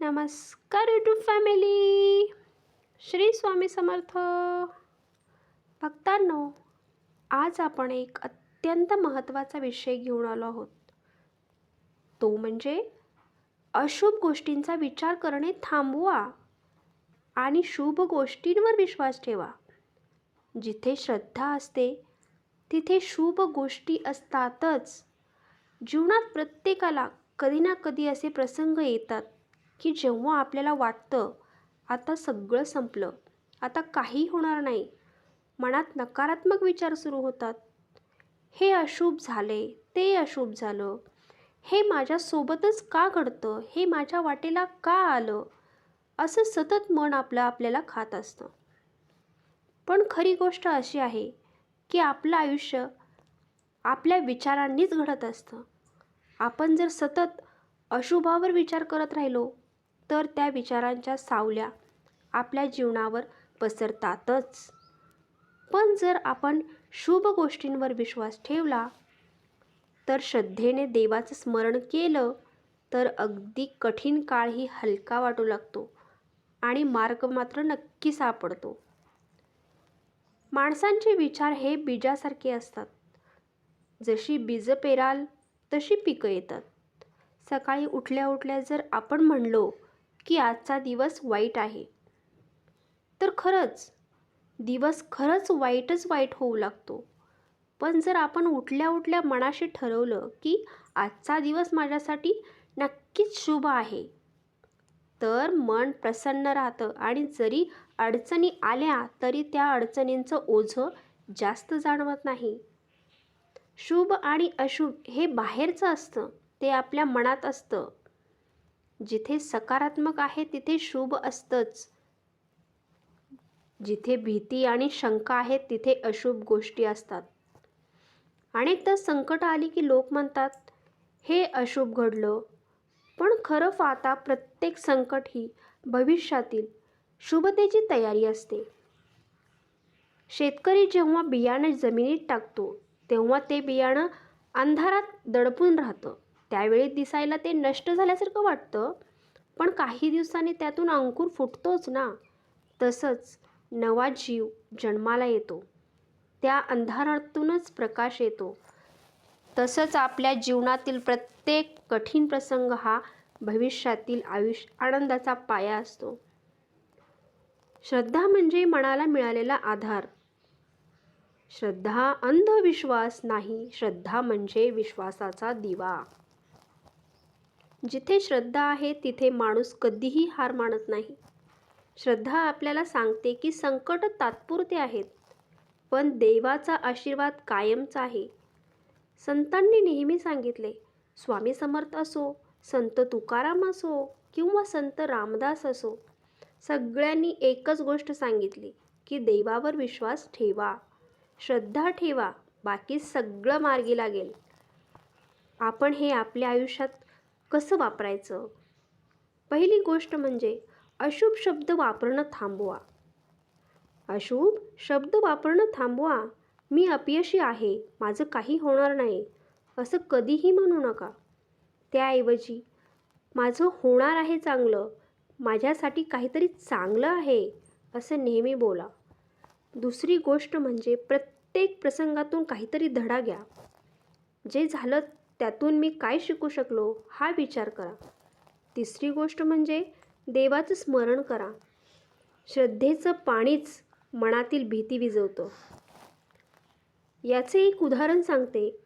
नमस्कार YouTube family. Shri Swami Samarth. भक्तांनो आज आपण एक अत्यंत महत्त्वाचा विषय घेऊन आलो आहोत. तो म्हणजे अशुभ गोष्टींचा विचार करणे थांबवा आणि शुभ गोष्टींवर विश्वास ठेवा. जिथे श्रद्धा असते तिथे शुभ गोष्टी असतातच. जीवनात प्रत्येकाला कधी ना कधी असे प्रसंग येतात. की जेव्हा आपल्याला वाटतं आता सगळं संपलं आता काही होणार नाही मनात नकारात्मक विचार सुरू होतात. हे अशुभ झाले ते अशुभ झालं. हे माझ्यासोबतच का घडतं? हे माझ्या वाटेला का आलं? असं सतत मन आपलं आपल्याला खात असतं. पण खरी गोष्ट अशी आहे की आपलं आयुष्य आपल्या विचारांनीच घडत असतं. आपण जर सतत अशुभावर विचार करत राहिलो तर त्या विचारांच्या सावल्या आपल्या जीवनावर पसरतातच. पण जर आपण शुभ गोष्टींवर विश्वास ठेवला तर श्रद्धेने देवाचं स्मरण केलं तर अगदी कठीण काळही हलका वाटू लागतो आणि मार्ग मात्र नक्की सापडतो. माणसांचे विचार हे बीजासारखे असतात. जशी बीजं पेराल तशी पिकं येतात. सकाळी उठल्या उठल्या जर आपण म्हणलो की आजचा दिवस वाईट आहे. तर खरंच दिवस खरंच वाईटच वाईट होऊ लागतो. पण जर आपण उठल्या उठल्या मनाशी ठरवलं की आजचा दिवस माझ्यासाठी नक्कीच शुभ आहे तर मन प्रसन्न राहतं आणि जरी अडचणी आल्या तरी त्या अडचणींचं ओझं जास्त जाणवत नाही. शुभ आणि अशुभ हे बाहेरचं असतं ते आपल्या मनात असतं. जिथे सकारात्मक आहे तिथे शुभ असतंच. जिथे भीती आणि शंका आहेत तिथे अशुभ गोष्टी असतात. अनेकदा संकट आली की लोक म्हणतात हे अशुभ घडलं. पण खरं पाहता प्रत्येक संकट ही भविष्यातील शुभतेची तयारी असते. शेतकरी जेव्हा बियाणं जमिनीत टाकतो तेव्हा ते बियाणं अंधारात दडपून राहतं. त्यावेळी दिसायला ते नष्ट झाल्यासारखं वाटतं. पण काही दिवसांनी त्यातून अंकुर फुटतोच ना. तसंच नवा जीव जन्माला येतो. त्या अंधारातूनच प्रकाश येतो. तसंच आपल्या जीवनातील प्रत्येक कठीण प्रसंग हा भविष्यातील आयुष्य आनंदाचा पाया असतो. श्रद्धा म्हणजे मनाला मिळालेला आधार. श्रद्धा अंधविश्वास नाही श्रद्धा म्हणजे विश्वासाचा दिवा. जिथे श्रद्धा आहे तिथे माणूस कधीही हार मानत नाही. श्रद्धा आपल्याला सांगते की संकट तात्पुरते आहेत पण देवाचा आशीर्वाद कायमचा आहे. संतांनी नेहमी सांगितले स्वामी समर्थ असो संत तुकाराम असो किंवा संत रामदास असो. सगळ्यांनी एकच गोष्ट सांगितली की देवावर विश्वास ठेवा श्रद्धा ठेवा बाकी सगळं मार्गी लागेल. आपण हे आपल्या आयुष्यात कसं वापरायचं? पहिली गोष्ट म्हणजे अशुभ शब्द वापरणं थांबवा. अशुभ शब्द वापरणं थांबवा. मी अपयशी आहे. माझं काही होणार नाही. असं कधीही म्हणू नका. त्याऐवजी माझं होणार आहे चांगलं. माझ्यासाठी काहीतरी चांगलं आहे असं नेहमी बोला. दुसरी गोष्ट म्हणजे प्रत्येक प्रसंगातून काहीतरी धडा घ्या. जे झालं त्यातून मी काय शिकू शकलो हा विचार करा. तिसरी गोष्ट म्हणजे देवाचं स्मरण करा. श्रद्धेचं पाणीच मनातील भीती विजवतं याचे एक उदाहरण सांगते.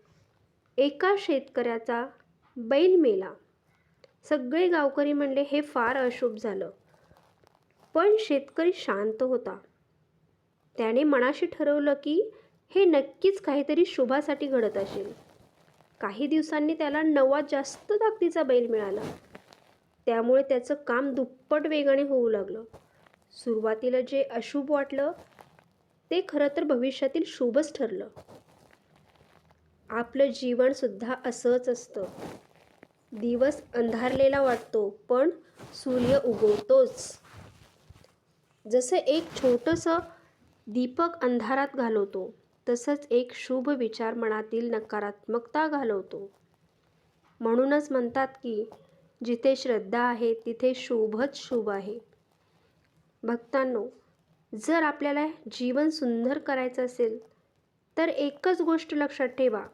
एका शेतकऱ्याचा बैल मेला. सगळे गावकरी म्हणले हे फार अशुभ झालं. पण शेतकरी शांत होता. त्याने मनाशी ठरवलं की हे नक्कीच काहीतरी शुभासाठी घडत असेल. काही दिवसांनी त्याला नवा जास्त ताकदीचा बैल मिळाला. त्यामुळे त्याचं काम दुप्पट वेगाने होऊ लागलं. सुरुवातीला जे अशुभ वाटलं ते खरं तर भविष्यातील शुभच ठरलं. आपलं जीवनसुद्धा असंच असतं. दिवस अंधारलेला वाटतो पण सूर्य उगवतोच. जसं एक छोटंसं दीपक अंधारात घालवतो तसंच एक शुभ विचार मनातील नकारात्मकता घालवतो. म्हणूनच म्हणतात की जिथे श्रद्धा आहे तिथे शुभच शुभ आहे. भक्तांनो जर आपल्याला जीवन सुंदर करायचं असेल तर एकच गोष्ट लक्षात ठेवा.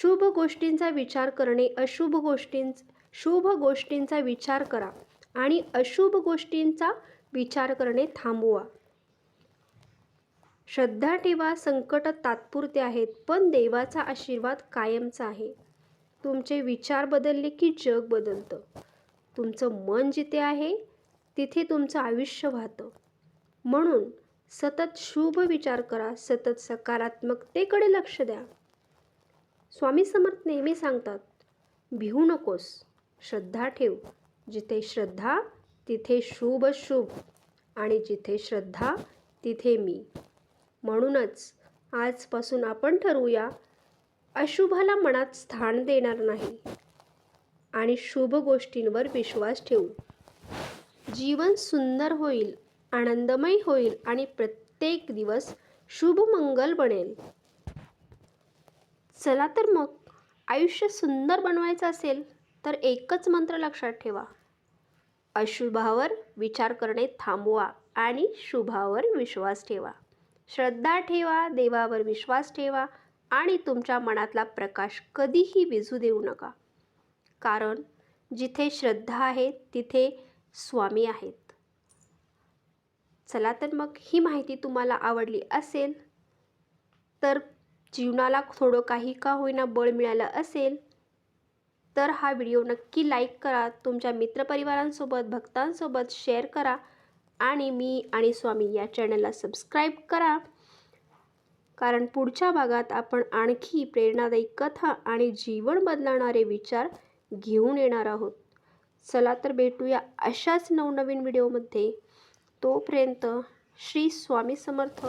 शुभ गोष्टींचा विचार करणे अशुभ गोष्टीं शुभ गोष्टींचा विचार करा आणि अशुभ गोष्टींचा विचार करणे थांबवा. श्रद्धा ठेवा संकट तात्पुरते आहेत पण देवाचा आशीर्वाद कायमचा आहे. तुमचे विचार बदलले की जग बदलतं. तुमचं मन जिथे आहे तिथे तुमचं आयुष्य वाहतं. म्हणून सतत शुभ विचार करा सतत सकारात्मकतेकडे लक्ष द्या. स्वामी समर्थ नेहमी सांगतात भिवू नकोस श्रद्धा ठेव. जिथे श्रद्धा तिथे शुभ शुभ. आणि जिथे श्रद्धा तिथे मी. म्हणूनच आजपासून आपण ठरवूया अशुभाला मनात स्थान देणार नाही आणि शुभ गोष्टींवर विश्वास ठेवू. जीवन सुंदर होईल आनंदमय होईल आणि प्रत्येक दिवस शुभमंगल बनेल. चला तर मग आयुष्य सुंदर बनवायचं असेल तर एकच मंत्र लक्षात ठेवा. अशुभावर विचार करणे थांबवा आणि शुभावर विश्वास ठेवा. श्रद्धा ठेवा देवावर विश्वास ठेवा आणि तुमच्या मनातला प्रकाश कधीही विझू देऊ नका. कारण जिथे श्रद्धा आहे तिथे स्वामी आहेत. चला तर मग ही माहिती तुम्हाला आवडली असेल तर जीवनाला थोडं काही का होईना बळ मिळालं असेल तर हा व्हिडिओ नक्की लाईक करा तुमच्या मित्रपरिवारांसोबत भक्तांसोबत शेअर करा आणि मी आणि स्वामी या चॅनलला सबस्क्राईब करा. कारण पुढच्या भागात आपण आणखी प्रेरणादायी कथा आणि जीवन बदलणारे विचार घेऊन येणार आहोत. चला तर भेटूया अशाच नवनवीन व्हिडिओमध्ये तोपर्यंत श्री स्वामी समर्थ.